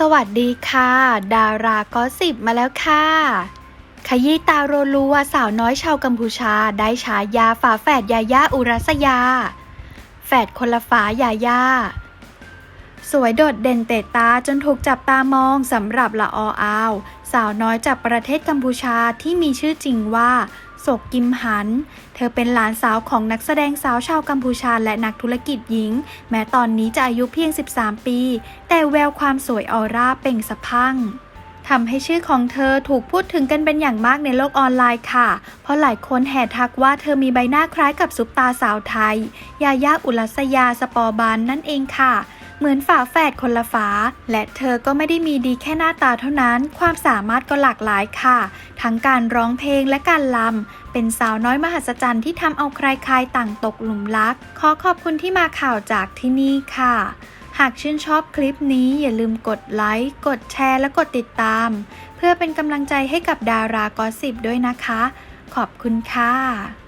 สวัสดีค่ะ ดาราก็สิบมาแล้วค่ะ ขยี้ตาโรลัวสาวน้อยชาวกัมพูชาได้ฉายาฝาแฝดยาย่าอุรัสยา แฝดคนละฝายาย่า สวยโดดเด่นเตะตาจนถูกจับตามองสำหรับละอออาว สาวน้อยจากประเทศกัมพูชาที่มีชื่อจริงว่า ศกกิมหัน เธอเป็นหลานสาวของนักแสดงสาวชาวกัมพูชาและนักธุรกิจหญิง แม้ตอนนี้จะอายุเพียง 13 ปี แต่แววความสวยออร่าเป่งสะพั่งทำให้ชื่อของเธอถูกพูดถึงกันเป็นอย่างมากในโลกออนไลน์ค่ะ เพราะหลายคนแห่ทักว่าเธอมีใบหน้าคล้ายกับซุปตาสาวไทย ยายาอุลัสยาสปอบานนั่นเองค่ะ เหมือนฝาแฝดคนละฝา และเธอก็ไม่ได้มีดีแค่หน้าตาเท่านั้น ความสามารถก็หลากหลายค่ะ ทั้งการร้องเพลงและการลำเป็นสาวน้อยมหัศจรรย์ที่ทำเอาใครๆต่างตกหลุมรัก ขอขอบคุณที่มาข่าวจากที่นี่ค่ะ หากชื่นชอบคลิปนี้อย่าลืมกดไลค์ กดแชร์และกดติดตาม เพื่อเป็นกำลังใจให้กับดารากอสิบด้วยนะคะ ขอบคุณค่ะ